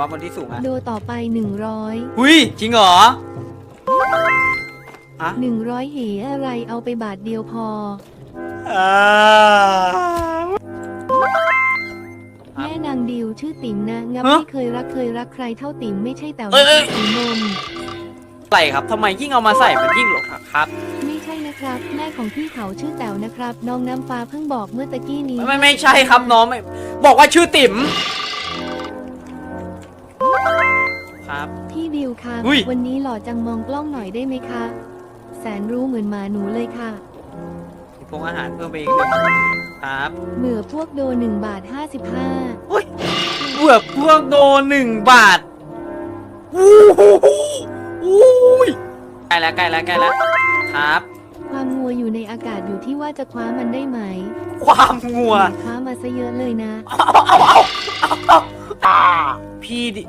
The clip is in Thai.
วะบนที่สูงอะโดต่อไป 100 หุยจริงเหรอ100 เหอะไรเอาไปบาทเดียวพอ อ่าครับแม่นางดิวชื่อติ๋มนะงับฮะไม่เคยรักเคยรักใครเท่าติ๋มไม่ใช่แต่เอ้ยเอ้ยสีนมใส่ครับทำไมยิ่งเอามาใส่มันยิ่งหลกครับ ไม่ใช่นะครับ แม่ของพี่เขาชื่อแต๋วนะครับ น้องน้ำฟ้าเพิ่งบอกเมื่อตะกี้นี้ ไม่ไม่ใช่ครับน้องไม่บอกว่าชื่อติ๋ม พี่ดิวค่ะอุ้ยวันนี้หล่อจังมองกล้องหน่อยได้ไหมคะ แสนรู้เหมือนหมาหนูเลยค่ะพงอาหารเพิ่มไปอีกหนึ่งครับเบื่อพวกโดหนึ่งบาทห้าสิบห้าเบื่อพวกโดหนึ่งบาทอู้หูอู้ยใกล้แล้วใกล้แล้วใกล้แล้วครับ ความงัวอยู่ในอากาศอยู่ที่ว่าจะคว้ามันได้ไหมความงัว คว้ามาซะเยอะเลยนะ เอาเอาเอาเอาเอาอ่าพี่ดิ